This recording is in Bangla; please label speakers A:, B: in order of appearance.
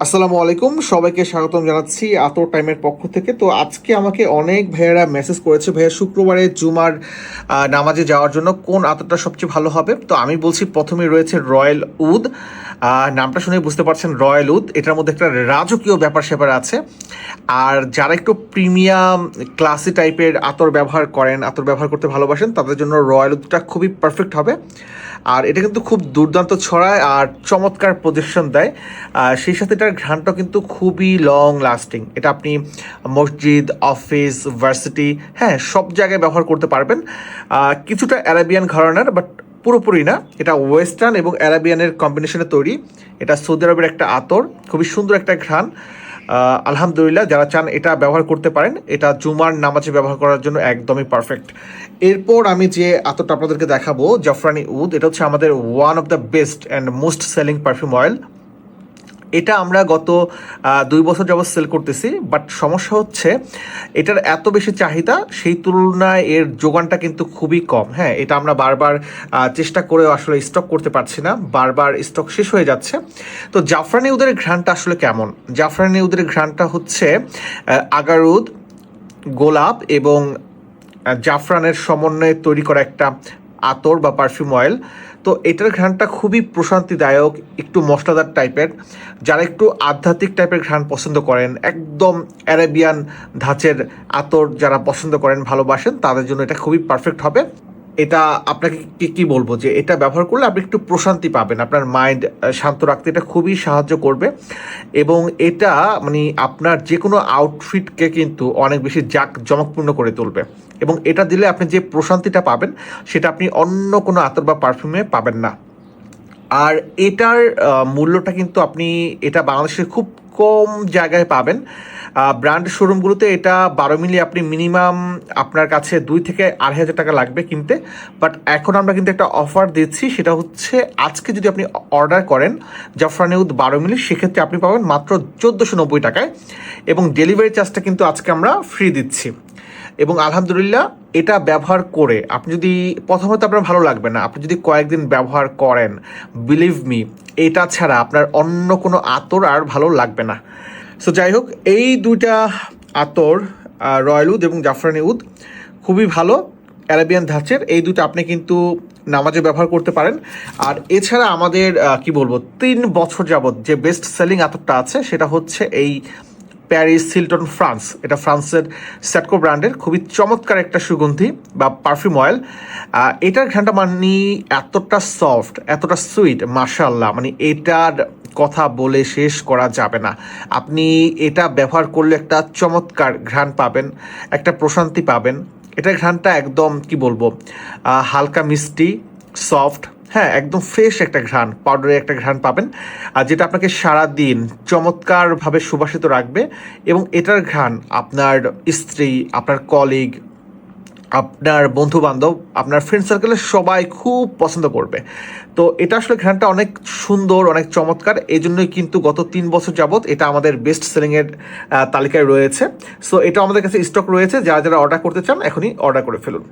A: আসসালামু আলাইকুম সবাইকে স্বাগতম জানাচ্ছি আতর টাইমের পক্ষ থেকে। তো আজকে আমাকে অনেক ভাইয়েরা মেসেজ করেছে ভাইয়া শুক্রবারে জুমার নামাজে যাওয়ার জন্য কোন আতরটা সবচেয়ে ভালো হবে? তো আমি বলছি প্রথমে রয়েছে রয়্যাল আহ, নামটা শুনে বুঝতে পারছেন, রয়্যাল উড এটার মধ্যে একটা রাজকীয় ব্যাপার স্যাপার আছে। আর যারা একটু প্রিমিয়াম, ক্লাসি টাইপের আতর ব্যবহার করেন, আতর ব্যবহার করতে ভালোবাসেন, তাদের জন্য রয়্যাল উডটা খুবই পারফেক্ট হবে। আর এটা কিন্তু খুব দুর্দান্ত ছড়ায় আর চমৎকার প্রজেকশন দেয়। সেই সাথে এটার ঘ্রাণটা কিন্তু খুবই লং লাস্টিং এটা আপনি মসজিদ অফিস ভার্সিটি হ্যাঁ সব জায়গায় ব্যবহার করতে পারবেন। কিছুটা অ্যারাবিয়ান ঘরানার বাট পুরোপুরি না, এটা ওয়েস্টার্ন এবং অ্যারাবিয়ানের কম্বিনেশনে তৈরি। এটা সৌদি আরবের একটা আতর, খুবই সুন্দর একটা ঘ্রাণ। আলহামদুলিল্লাহ, যারা চান এটা ব্যবহার করতে পারেন। এটা জুমার নামাজে ব্যবহার করার জন্য একদমই পারফেক্ট এরপর আমি যে আতরটা আপনাদেরকে দেখাবো, জাফরানি উদ, এটা হচ্ছে আমাদের one of the best and most selling perfume oil এটা আমরা গত দুই বছর যাবৎ সেল করতেছি বাট সমস্যা হচ্ছে এটার এত বেশি চাহিদা, সেই তুলনায় এর যোগানটা কিন্তু খুবই কম। হ্যাঁ এটা আমরা বারবার চেষ্টা করেও আসলে স্টক করতে পারছি না, বারবার স্টক শেষ হয়ে যাচ্ছে। তো জাফরানি উদের ঘ্রাণটা আসলে কেমন? জাফরানি উদের ঘ্রাণটা হচ্ছে আগারুদ, গোলাপ এবং জাফরানের সমন্বয়ে তৈরি করা একটা আতর বা পারফিউম অয়েল তো এটার ঘ্রাণটা খুবই প্রশান্তিদায়ক, একটু মশলাদার টাইপের। যারা একটু আধ্যাত্মিক টাইপের ঘ্রাণ পছন্দ করেন, একদম অ্যারাবিয়ান ধাঁচের আতর যারা পছন্দ করেন, ভালোবাসেন, তাদের জন্য এটা খুবই পারফেক্ট হবে। এটা আপনাকে কি কি বলব যে এটা ব্যবহার করলে আপনি একটু প্রশান্তি পাবেন, আপনার মাইন্ড শান্ত রাখতে। এটা খুবই সাহায্য করবে। এবং এটা মানে আপনার যে কোনো আউটফিটকে কিন্তু অনেক বেশি জাক জমকপূর্ণ করে তুলবে। এবং এটা দিলে আপনি যে প্রশান্তিটা পাবেন, সেটা আপনি অন্য কোনো আতর বা পারফিউমে পাবেন না। আর এটার মূল্যটা কিন্তু আপনি এটা বাংলাদেশে খুব কম জায়গায় পাবেন। ব্র্যান্ড শোরুমগুলোতে এটা বারো মিলি আপনি মিনিমাম আপনার কাছে দুই থেকে আড়াই হাজার টাকা লাগবে কিনতে। বাট এখন আমরা কিন্তু একটা অফার দিচ্ছি, সেটা হচ্ছে আজকে যদি আপনি অর্ডার করেন জাফরানিউদ বারো মিলি, সেক্ষেত্রে আপনি পাবেন মাত্র চোদ্দোশো নব্বই টাকায়। এবং ডেলিভারি চার্জটা কিন্তু আজকে আমরা ফ্রি দিচ্ছি। এবং আলহামদুলিল্লাহ এটা ব্যবহার করে আপনি যদি, প্রথমত আপনার ভালো লাগবে না, আপনি যদি কয়েকদিন ব্যবহার করেন বিলিভ মি এটা ছাড়া আপনার অন্য কোনো আতর আর ভালো লাগবে না। সো যাই হোক, এই দুইটা আতর রয়্যাল উদ এবং জাফরানি উদ, খুবই ভালো, অ্যারাবিয়ান ধাঁচের, এই দুটো আপনি কিন্তু নামাজে ব্যবহার করতে পারেন। আর এছাড়া আমাদের কি বলব, তিন বছর যাবত যে বেস্ট সেলিং আতরটা আছে, সেটা হচ্ছে এই প্যারিস, সিলটন, ফ্রান্স। এটা ফ্রান্সের স্যাটকো ব্র্যান্ডের খুবই চমৎকার একটা সুগন্ধি বা পারফিউম অয়েল। এটার ঘ্রানটা মানে এতটা সফট, এতটা সুইট মাশাল্লাহ মানে এটার কথা বলে শেষ করা যাবে না। আপনি এটা ব্যবহার করলে একটা চমৎকার ঘ্রাণ পাবেন, একটা প্রশান্তি পাবেন। এটার ঘ্রাণটা একদম, কি বলব হালকা মিষ্টি, সফট হ্যাঁ একদম ফ্রেশ একটা ঘ্রাণ পাউডারের একটা ঘ্রাণ পাবেন। আর যেটা আপনাকে সারা দিন চমৎকারভাবে সুবাসিত রাখবে এবং এটার ঘ্রাণ আপনার স্ত্রী, আপনার কলিগ আপনার বন্ধু বান্ধব আপনার ফ্রেন্ড সার্কেলের সবাই খুব পছন্দ করবে। তো এটা আসলে ঘ্রাণটা অনেক সুন্দর, অনেক চমৎকার। এই জন্যই কিন্তু গত তিন বছর যাবৎ এটা আমাদের বেস্ট সেলিংয়ের তালিকায় রয়েছে। সো এটা আমাদের কাছে স্টক রয়েছে। যারা যারা অর্ডার করতে চান, এখনই অর্ডার করে ফেলুন।